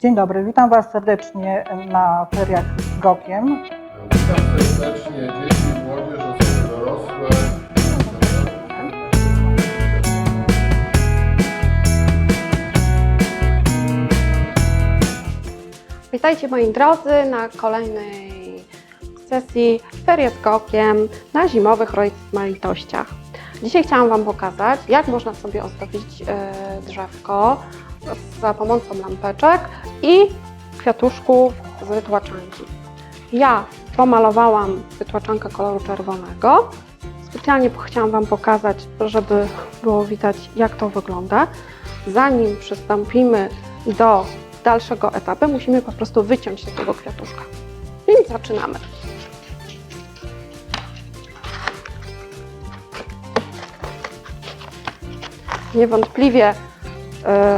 Dzień dobry, witam Was serdecznie na feriach z Gokiem. Witam serdecznie dzieci, młodzież, osoby dorosłe. Witajcie moi drodzy na kolejnej sesji Ferie z Gokiem na zimowych rozmaitościach. Dzisiaj chciałam Wam pokazać, jak można sobie ozdobić e, drzewko za pomocą lampeczek i kwiatuszków z wytłaczanki. Ja pomalowałam wytłaczankę koloru czerwonego. Specjalnie chciałam Wam pokazać, żeby było widać, jak to wygląda. Zanim przystąpimy do dalszego etapu, musimy po prostu wyciąć tego kwiatuszka. Więc zaczynamy. Niewątpliwie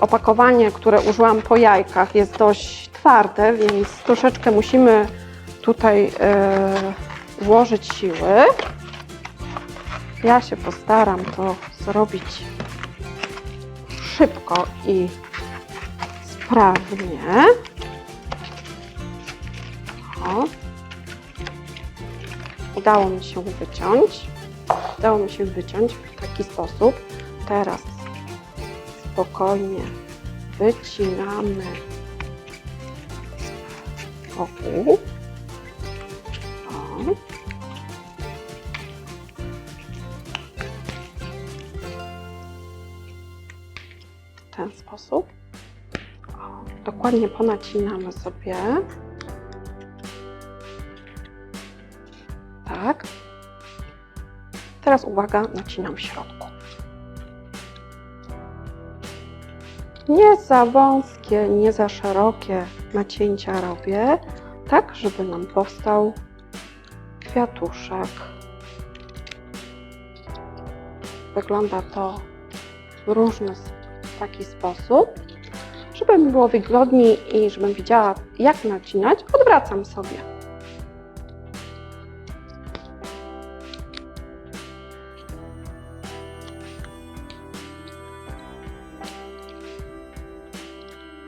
opakowanie, które użyłam po jajkach jest dość twarde, więc troszeczkę musimy tutaj e, włożyć siły. Ja się postaram to zrobić szybko i sprawnie. O. Udało mi się wyciąć. Udało mi się wyciąć w taki sposób. Teraz spokojnie wycinamy z boku. W ten sposób. O, dokładnie ponacinamy sobie. Tak. Teraz uwaga, nacinam w środku. Nie za wąskie, nie za szerokie nacięcia robię, tak żeby nam powstał kwiatuszek. Wygląda to w różny taki sposób. Żeby mi było wygodniej i żebym wiedziała, jak nacinać, odwracam sobie.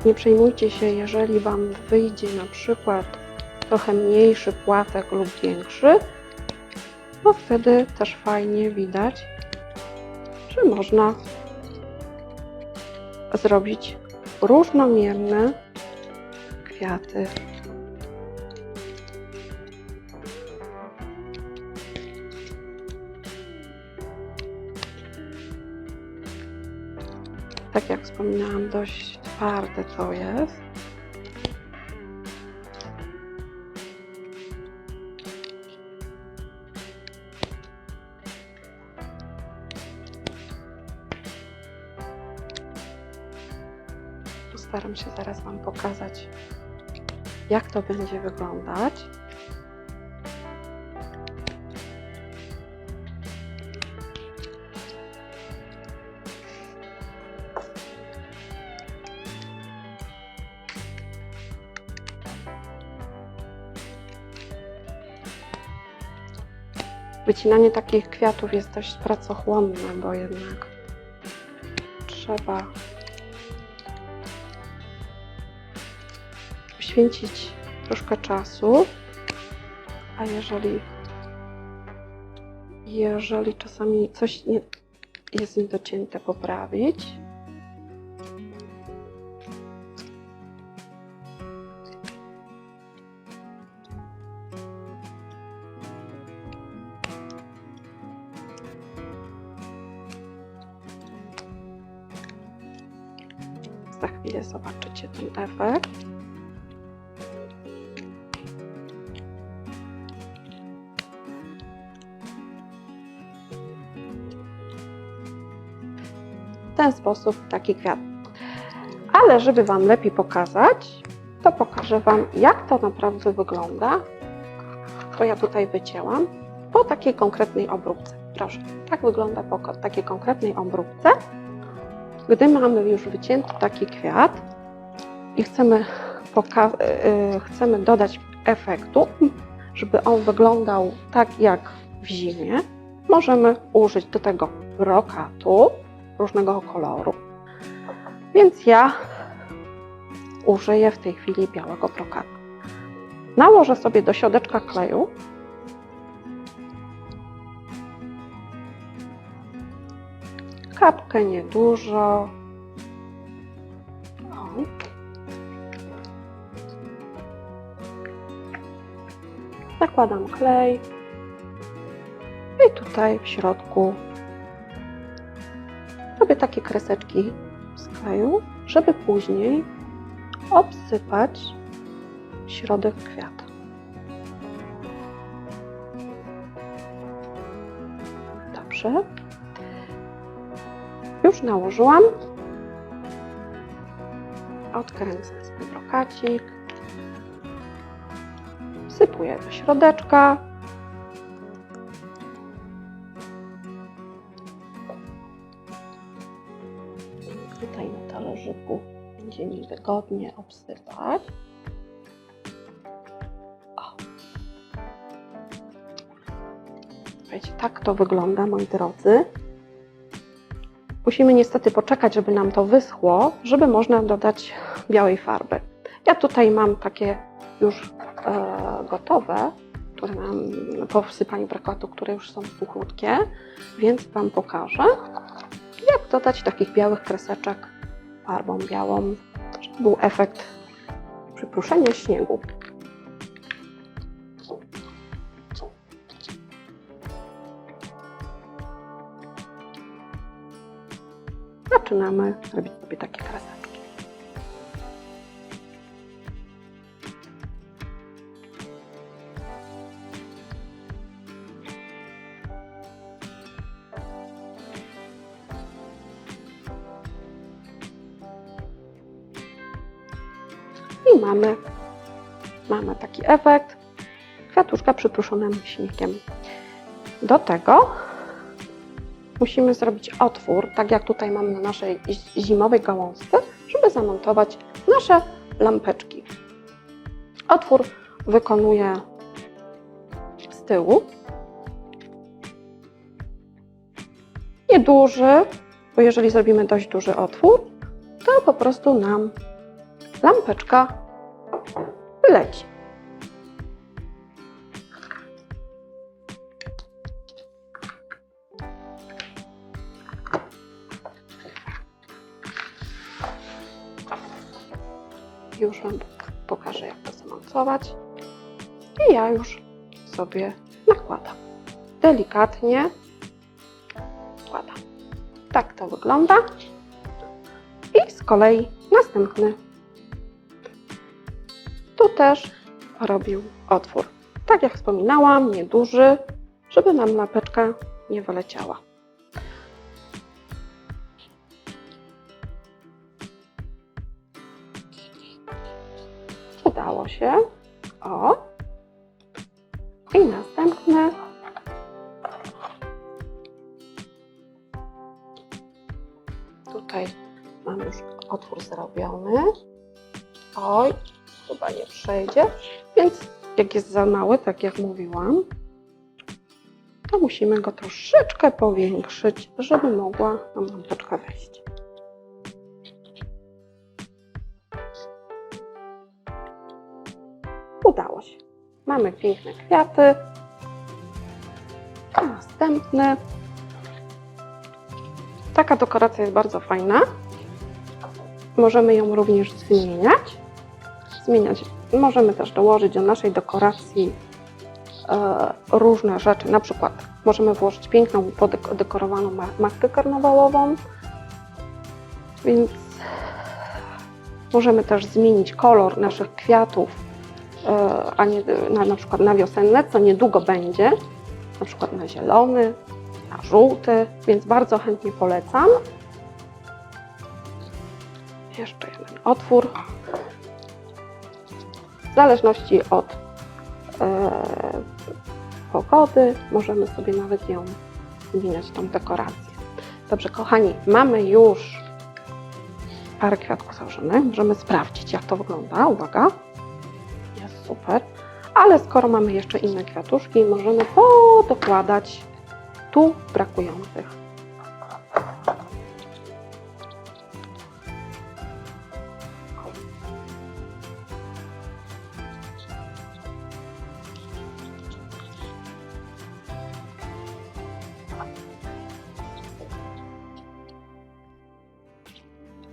Nie przejmujcie się, jeżeli Wam wyjdzie na przykład trochę mniejszy płatek lub większy, bo wtedy też fajnie widać, że można zrobić różnomierne kwiaty. Tak jak wspominałam, dość twarde to jest. Postaram się zaraz Wam pokazać, jak to będzie wyglądać. Wycinanie takich kwiatów jest dość pracochłonne, bo jednak trzeba poświęcić troszkę czasu, a jeżeli jeżeli czasami coś nie, jest niedocięte, poprawić. Zobaczycie ten efekt. W ten sposób taki kwiat. Ale żeby Wam lepiej pokazać, to pokażę Wam, jak to naprawdę wygląda. To ja tutaj wycięłam po takiej konkretnej obróbce. Proszę, tak wygląda po takiej konkretnej obróbce. Gdy mamy już wycięty taki kwiat i chcemy, poka- yy, chcemy dodać efektu, żeby on wyglądał tak jak w zimie, możemy użyć do tego brokatu różnego koloru. Więc ja użyję w tej chwili białego brokatu. Nałożę sobie do środeczka kleju. Kapkę niedużo. O. Zakładam klej. I tutaj w środku robię takie kreseczki z kleju, żeby później obsypać środek kwiata. Dobrze. Już nałożyłam. Odkręcę swój brokacik. Wsypuję do środeczka. Tutaj na talerzyku będzie mi wygodnie obsypać. Tak to wygląda, moi drodzy. Musimy niestety poczekać, żeby nam to wyschło, żeby można dodać białej farby. Ja tutaj mam takie już e, gotowe, które mam po wsypaniu brakatu, które już są suchutkie, więc Wam pokażę, jak dodać takich białych kreseczek farbą białą, żeby był efekt przypruszenia śniegu. Zaczynamy robić sobie takie kreseczki. I mamy, mamy taki efekt kwiatuszka przypruszonym śniegiem. Do tego musimy zrobić otwór, tak jak tutaj mamy na naszej zi- zimowej gałązce, żeby zamontować nasze lampeczki. Otwór wykonuję z tyłu. Nieduży, bo jeżeli zrobimy dość duży otwór, to po prostu nam lampeczka leci. Już Wam pokażę, jak to zamontować. I ja już sobie nakładam. Delikatnie nakładam. Tak to wygląda. I z kolei następny tu też robił otwór. Tak jak wspominałam, nieduży, żeby nam lampeczka nie wyleciała. Się. O. I następny. Tutaj mam już otwór zrobiony. Oj, chyba nie przejdzie. Więc jak jest za mały, tak jak mówiłam, to musimy go troszeczkę powiększyć, żeby mogła nam lampeczka wejść. Udało się. Mamy piękne kwiaty. Następny. Taka dekoracja jest bardzo fajna. Możemy ją również zmieniać zmieniać. Możemy też dołożyć do naszej dekoracji e, różne rzeczy, na przykład możemy włożyć piękną, podekorowaną ma- maskę karnawałową, więc możemy też zmienić kolor naszych kwiatów, a nie na, na przykład na wiosenne, co niedługo będzie, na przykład na zielony, na żółty, więc bardzo chętnie polecam. Jeszcze jeden otwór. W zależności od e, pogody możemy sobie nawet ją zmieniać, tą dekorację. Dobrze, kochani, mamy już parę kwiatków założonych. Możemy sprawdzić, jak to wygląda. Uwaga, super. Ale skoro mamy jeszcze inne kwiatuszki, możemy podokładać tu brakujących.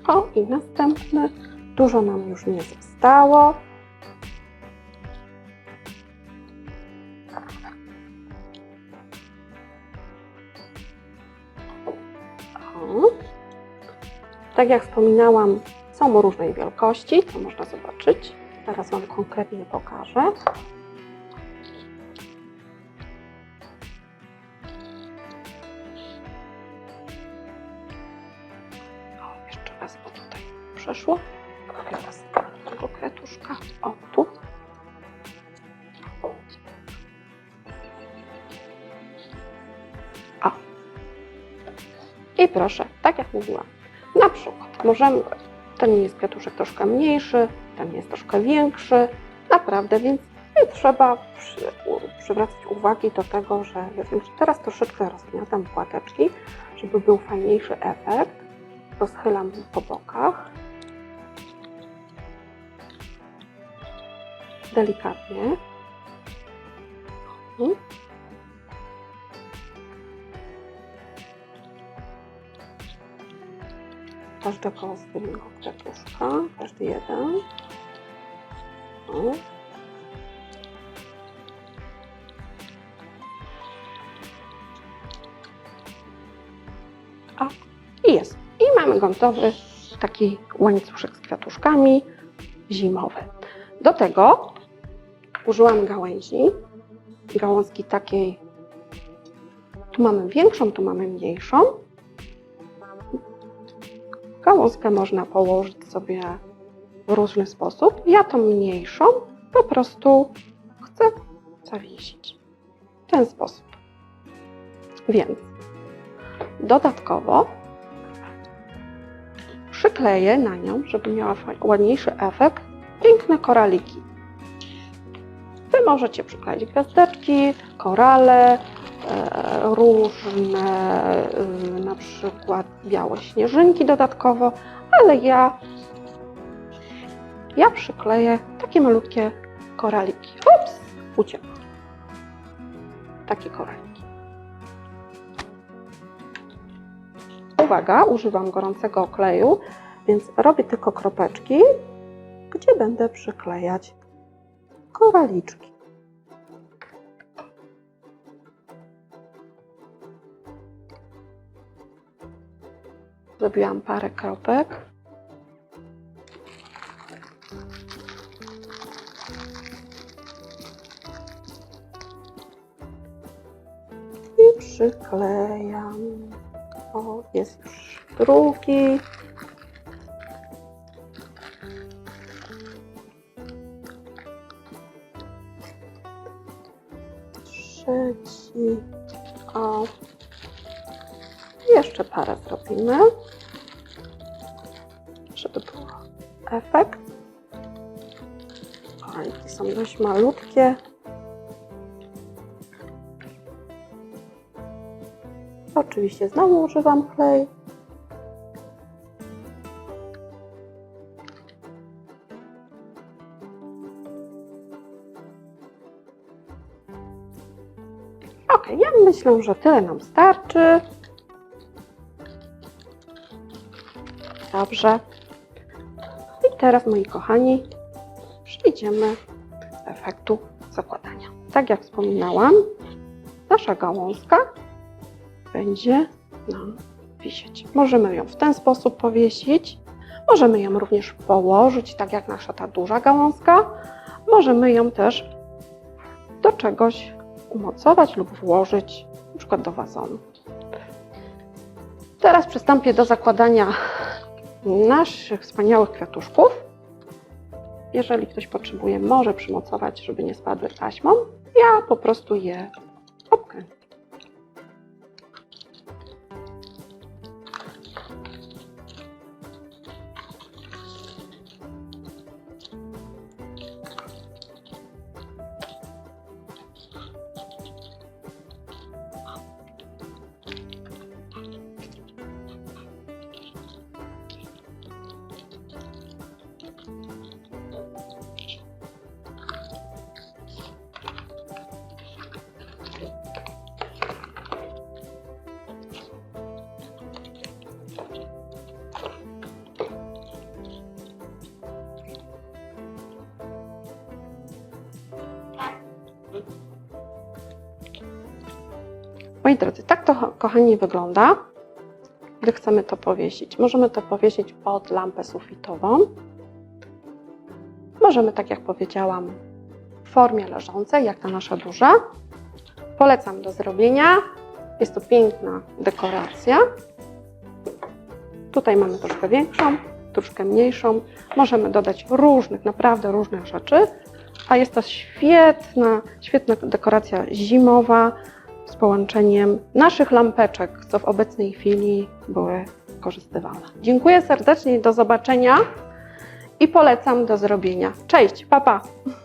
O, i następny. Dużo nam już nie zostało. Tak jak wspominałam, są różnej wielkości, to można zobaczyć. Teraz Wam konkretnie pokażę. O, jeszcze raz, bo tutaj przeszło. Teraz tego kwiatuszka. O, tu. O. I proszę, tak jak mówiłam, możemy, ten jest kwiatuszek troszkę mniejszy, ten jest troszkę większy, naprawdę, więc trzeba przy, przywracać uwagi do tego, że że teraz troszeczkę rozgniatam płateczki, żeby był fajniejszy efekt. Rozchylam po bokach. Delikatnie. Mhm. każdego z tego kwiatuszka, każdy jeden. O. O, i jest. I mamy gotowy taki łańcuszek z kwiatuszkami zimowy. Do tego użyłam gałęzi, gałązki takiej, tu mamy większą, tu mamy mniejszą. Gałązkę można położyć sobie w różny sposób. Ja tą mniejszą po prostu chcę zawiesić w ten sposób. Więc dodatkowo przykleję na nią, żeby miała ładniejszy efekt, piękne koraliki. Wy możecie przykleić gwiazdeczki, korale, różne, y, na przykład białe śnieżynki dodatkowo, ale ja, ja przykleję takie malutkie koraliki. Ups, uciekł. Takie koraliki. Uwaga, używam gorącego kleju, więc robię tylko kropeczki, gdzie będę przyklejać koraliczki. Zrobiłam parę kropek. I przyklejam. O, jest już drugi. Trzeci. O. Jeszcze parę zrobimy, żeby był efekt. Są dość malutkie. Oczywiście znowu używam klej. Ok, ja myślę, że tyle nam starczy. Dobrze. I teraz, moi kochani, przejdziemy do efektu zakładania. Tak jak wspominałam, nasza gałązka będzie nam wisieć. Możemy ją w ten sposób powiesić, możemy ją również położyć, tak jak nasza ta duża gałązka. Możemy ją też do czegoś umocować lub włożyć, przykład do wazonu. Teraz przystąpię do zakładania naszych wspaniałych kwiatuszków. Jeżeli ktoś potrzebuje, może przymocować, żeby nie spadły taśmą. Ja po prostu je obkręcę. Moi drodzy, tak to kochani wygląda, gdy chcemy to powiesić. Możemy to powiesić pod lampę sufitową. Możemy, tak jak powiedziałam, w formie leżącej, jak ta nasza duża. Polecam do zrobienia. Jest to piękna dekoracja. Tutaj mamy troszkę większą, troszkę mniejszą. Możemy dodać różnych, naprawdę różnych rzeczy. A jest to świetna, świetna dekoracja zimowa z połączeniem naszych lampeczek, co w obecnej chwili były wykorzystywane. Dziękuję serdecznie do zobaczenia i polecam do zrobienia. Cześć, papa! Pa.